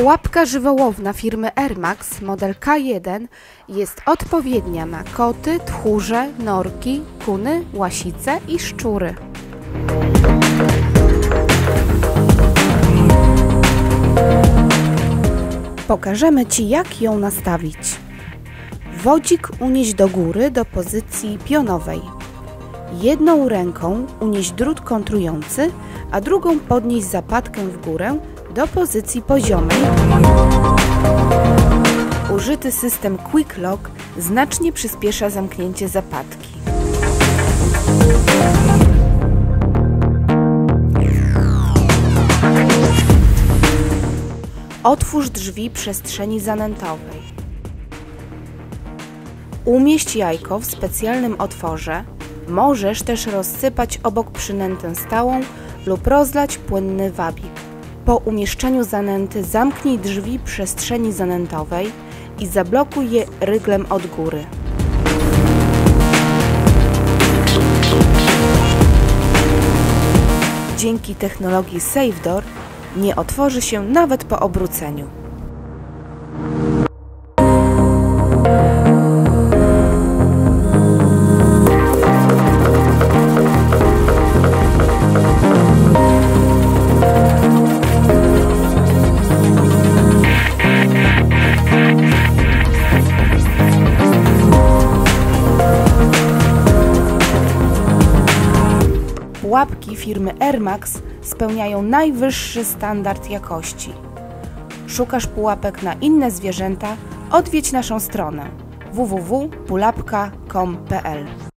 Pułapka żywołowna firmy Airmax model K1 jest odpowiednia na koty, tchórze, norki, kuny, łasice i szczury. Pokażemy Ci jak ją nastawić. Wodzik unieść do góry do pozycji pionowej. Jedną ręką unieść drut kontrujący, a drugą podnieść zapadkę w górę do pozycji poziomej. Użyty system Quick Lock znacznie przyspiesza zamknięcie zapadki. Otwórz drzwi przestrzeni zanętowej. Umieść jajko w specjalnym otworze. Możesz też rozsypać obok przynętę stałą lub rozlać płynny wabik. Po umieszczeniu zanęty zamknij drzwi przestrzeni zanętowej i zablokuj je ryglem od góry. Dzięki technologii SafeDoor nie otworzy się nawet po obróceniu. Pułapki firmy Airmax spełniają najwyższy standard jakości. Szukasz pułapek na inne zwierzęta? Odwiedź naszą stronę www.pulapka.com.pl